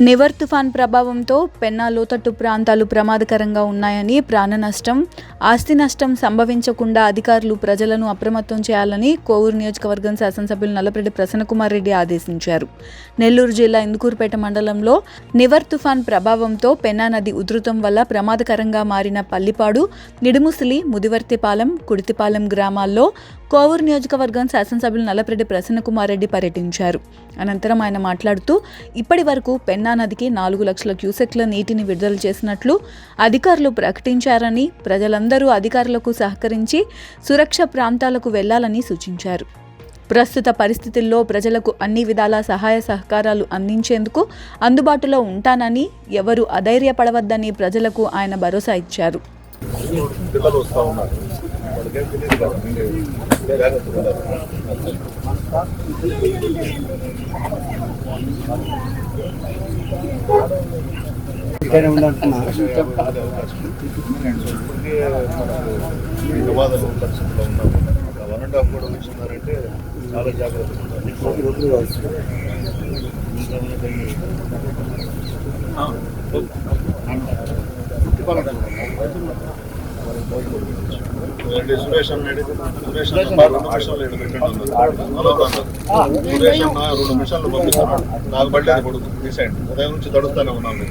నివర్ తుఫాన్ ప్రభావంతో పెన్నా లోతట్టు ప్రాంతాలు ప్రమాదకరంగా ఉన్నాయని ప్రాణ నష్టం ఆస్తి నష్టం సంభవించకుండా అధికారులు ప్రజలను అప్రమత్తం చేయాలని కోవూరు నియోజకవర్గం శాసనసభ్యులు నల్లపరెడ్డి ప్రసన్నకుమార్ రెడ్డి ఆదేశించారు. నెల్లూరు జిల్లా ఇందుకూరుపేట మండలంలో నివర్ తుఫాన్ ప్రభావంతో పెన్నా నది ఉధృతం వల్ల ప్రమాదకరంగా మారిన పల్లిపాడు నిడుముసిలి ముదివర్తిపాలెం కుడితిపాలెం గ్రామాల్లో కోవూరు నియోజకవర్గం శాసనసభ్యులు నల్లపరెడ్డి ప్రసన్నకుమార్ రెడ్డి పర్యటించారు. అనంతరం ఆయన మాట్లాడుతూ ఇప్పటి వరకు పెన్నా నదికి నాలుగు లక్షల క్యూసెక్ల నీటిని విడుదల చేసినట్లు అధికారులు ప్రకటించారని ప్రజలందరూ అధికారులకు సహకరించి సురక్ష ప్రాంతాలకు వెళ్ళాలని సూచించారు. ప్రస్తుత పరిస్థితుల్లో ప్రజలకు అన్ని విధాల సహాయ సహకారాలు అందించేందుకు అందుబాటులో ఉంటానని ఎవరు అధైర్యపడవద్దని ప్రజలకు ఆయన భరోసా ఇచ్చారు. పిల్లలు వస్తూ ఉన్నారు వాళ్ళకేం తెలియదు కదా మీరు జాగ్రత్తగా ఉండాలి. ఇక్కడే ఉండాలనుకున్నా అదే అవకాశం ఉంది. ఇప్పటికే మనకు ఈ ప్రమాదాలు పరిస్థితిలో ఉన్నాము ఒక వన్ అండ్ హాఫ్ కూడా వచ్చినారంటే చాలా జాగ్రత్తగా రెండు ఉదయం నుంచి ఉన్నాను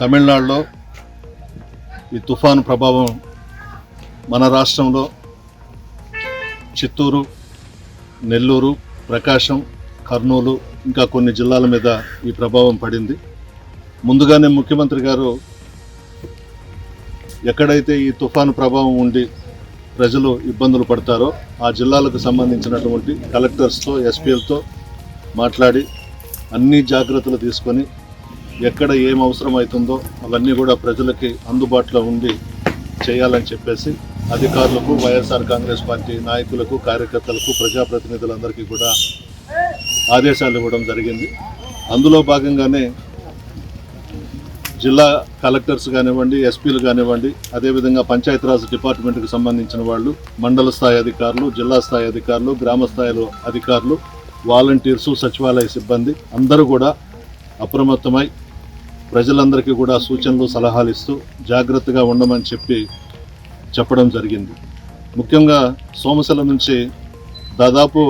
తమిళనాడులో ఈ తుఫాను ప్రభావం మన రాష్ట్రంలో చిత్తూరు నెల్లూరు ప్రకాశం కర్నూలు ఇంకా కొన్ని జిల్లాల మీద ఈ ప్రభావం పడింది. ముందుగానే ముఖ్యమంత్రి గారు ఎక్కడైతే ఈ తుఫాను ప్రభావం ఉండి ప్రజలు ఇబ్బందులు పడతారో ఆ జిల్లాలకు సంబంధించినటువంటి కలెక్టర్స్తో ఎస్పీలతో మాట్లాడి అన్ని జాగ్రత్తలు తీసుకొని ఎక్కడ ఏం అవసరం అవుతుందో అవన్నీ కూడా ప్రజలకి అందుబాటులో ఉండి చేయాలని చెప్పేసి అధికారులకు వైఎస్ఆర్ కాంగ్రెస్ పార్టీ నాయకులకు కార్యకర్తలకు ప్రజాప్రతినిధులందరికీ కూడా ఆదేశాలు ఇవ్వడం జరిగింది. అందులో భాగంగానే జిల్లా కలెక్టర్స్ కానివ్వండి ఎస్పీలు కానివ్వండి అదేవిధంగా పంచాయతీరాజ్ డిపార్ట్మెంట్కి సంబంధించిన వాళ్ళు మండల స్థాయి అధికారులు జిల్లా స్థాయి అధికారులు గ్రామ స్థాయిలో అధికారులు వాలంటీర్సు సచివాలయ సిబ్బంది అందరూ కూడా అప్రమత్తమై ప్రజలందరికీ కూడా సూచనలు సలహాలు ఇస్తూ జాగ్రత్తగా ఉండమని చెప్పి చెప్పడం జరిగింది. ముఖ్యంగా సోమశల నుంచి దాదాపు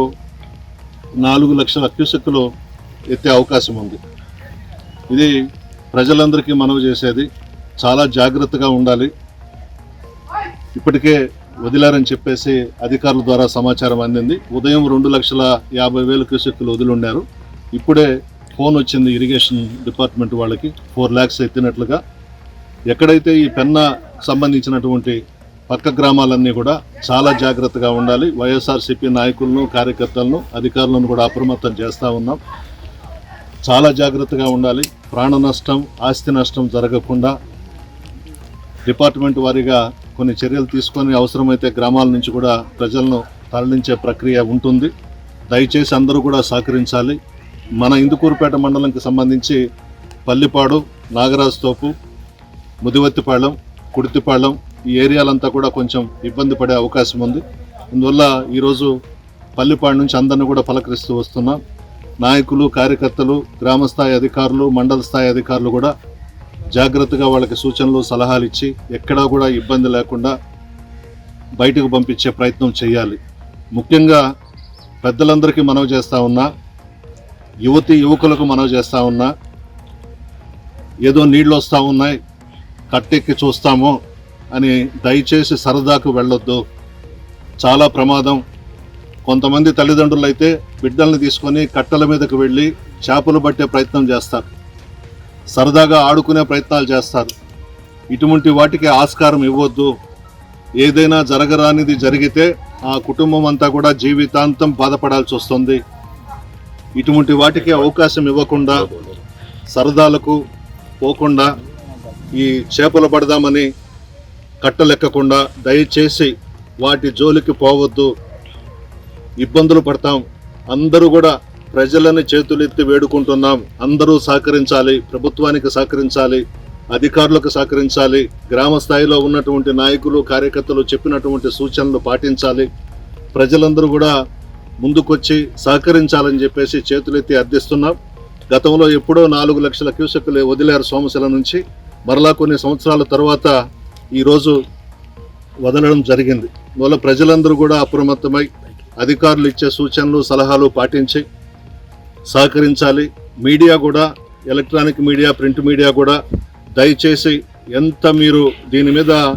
నాలుగు లక్షల క్యూసెక్కులు ఎత్తే అవకాశం ఉంది. ఇది ప్రజలందరికీ మనవి చేసేది. చాలా జాగ్రత్తగా ఉండాలి. ఇప్పటికే వదిలారని చెప్పేసి అధికారుల ద్వారా సమాచారం అందింది. ఉదయం రెండు లక్షల యాభై వేల క్యూసెక్కులు వదిలిన్నారు ఇప్పుడే ఫోన్ వచ్చింది ఇరిగేషన్ డిపార్ట్మెంట్ వాళ్ళకి. ఫోర్ ల్యాక్స్ ఎత్తినట్లుగా. ఎక్కడైతే ఈ పెన్న సంబంధించినటువంటి పక్క గ్రామాలన్నీ కూడా చాలా జాగ్రత్తగా ఉండాలి. వైఎస్ఆర్సీపీ నాయకులను కార్యకర్తలను అధికారులను కూడా అప్రమత్తం చేస్తూ ఉన్నాం. చాలా జాగ్రత్తగా ఉండాలి. ప్రాణ నష్టం ఆస్తి నష్టం జరగకుండా డిపార్ట్మెంట్ వారీగా కొన్ని చర్యలు తీసుకొని అవసరమైతే గ్రామాల నుంచి కూడా ప్రజలను తరలించే ప్రక్రియ ఉంటుంది. దయచేసి అందరూ కూడా సహకరించాలి. మన ఇందుకూరుపేట మండలంకి సంబంధించి పల్లిపాడు నాగరాజుతోపు ముదివత్తిపాళెం కుడితిపాళెం ఈ ఏరియాలంతా కూడా కొంచెం ఇబ్బంది పడే అవకాశం ఉంది. అందువల్ల ఈరోజు పల్లిపాడు నుంచి అందరిని కూడా పలకరిస్తూ వస్తున్నాం. నాయకులు కార్యకర్తలు గ్రామస్థాయి అధికారులు మండల స్థాయి అధికారులు కూడా జాగ్రత్తగా వాళ్ళకి సూచనలు సలహాలు ఇచ్చి ఎక్కడా కూడా ఇబ్బంది లేకుండా బయటకు పంపించే ప్రయత్నం చేయాలి. ముఖ్యంగా పెద్దలందరికీ మనవి చేస్తా ఉన్నా యువతి యువకులకు మనవి చేస్తా ఉన్నా ఏదో నీళ్ళు వస్తూ ఉన్నాయి కట్టెక్కి చూస్తాము అని దయచేసి సరదాకు వెళ్ళొద్దు. చాలా ప్రమాదం. కొంతమంది తల్లిదండ్రులు అయితే బిడ్డల్ని తీసుకొని కట్టల మీదకు వెళ్ళి చేపలు పట్టే ప్రయత్నం చేస్తారు. సరదాగా ఆడుకునే ప్రయత్నాలు చేస్తారు. ఇటువంటి వాటికి ఆస్కారం ఇవ్వద్దు. ఏదైనా జరగరానిది జరిగితే ఆ కుటుంబం అంతా కూడా జీవితాంతం బాధపడాల్సి వస్తుంది. ఇటువంటి వాటికి అవకాశం ఇవ్వకుండా సరదాలకు పోకుండా ఈ చేపలు పడదామని కట్టలెక్కకుండా దయచేసి వాటి జోలికి పోవద్దు. ఇబ్బందులు పడతాం. అందరూ కూడా ప్రజలని చేతులెత్తి వేడుకుంటున్నాం. అందరూ సహకరించాలి ప్రభుత్వానికి సహకరించాలి అధికారులకు సహకరించాలి గ్రామ స్థాయిలో ఉన్నటువంటి నాయకులు కార్యకర్తలు చెప్పినటువంటి సూచనలు పాటించాలి. ప్రజలందరూ కూడా ముందుకొచ్చి సహకరించాలని చెప్పేసి చేతులెత్తి అర్థిస్తున్నాం. గతంలో ఎప్పుడో నాలుగు లక్షల క్యూసెక్లు వదిలారు సోమశిల నుంచి. మరలా కొన్ని సంవత్సరాల తర్వాత ఈరోజు వదలడం జరిగింది. అందువల్ల ప్రజలందరూ కూడా అప్రమత్తమై అధికారులు ఇచ్చే సూచనలు సలహాలు పాటించి సహకరించాలి. మీడియా కూడా ఎలక్ట్రానిక్ మీడియా ప్రింట్ మీడియా కూడా దయచేసి ఎంత మీరు దీని మీద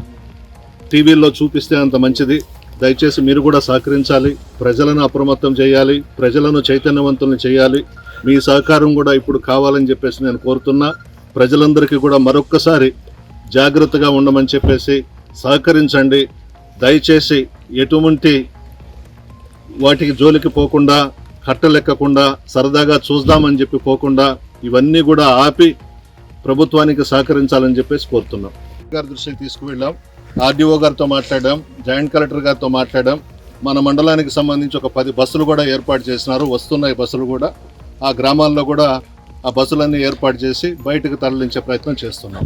టీవీల్లో చూపిస్తే అంత మంచిది. దయచేసి మీరు కూడా సహకరించాలి. ప్రజలను అప్రమత్తం చేయాలి. ప్రజలను చైతన్యవంతులను చేయాలి. మీ సహకారం కూడా ఇప్పుడు కావాలని చెప్పేసి నేను కోరుతున్నా. ప్రజలందరికీ కూడా మరొక్కసారి జాగ్రత్తగా ఉండమని చెప్పేసి సహకరించండి. దయచేసి ఎటువంటి వాటికి జోలికి పోకుండా కట్టలెక్కకుండా సరదాగా చూద్దామని చెప్పి పోకుండా ఇవన్నీ కూడా ఆపి ప్రభుత్వానికి సహకరించాలని చెప్పేసి కోరుతున్నాం. గారి దృష్టికి తీసుకువెళ్ళాం. ఆర్డీఓ గారితో మాట్లాడడం జాయింట్ కలెక్టర్ గారితో మాట్లాడడం మన మండలానికి సంబంధించి ఒక పది బస్సులు కూడా ఏర్పాటు చేసినారు వస్తున్నాయి బస్సులు కూడా. ఆ గ్రామాల్లో కూడా ఆ బస్సులన్నీ ఏర్పాటు చేసి బయటకు తరలించే ప్రయత్నం చేస్తున్నాం.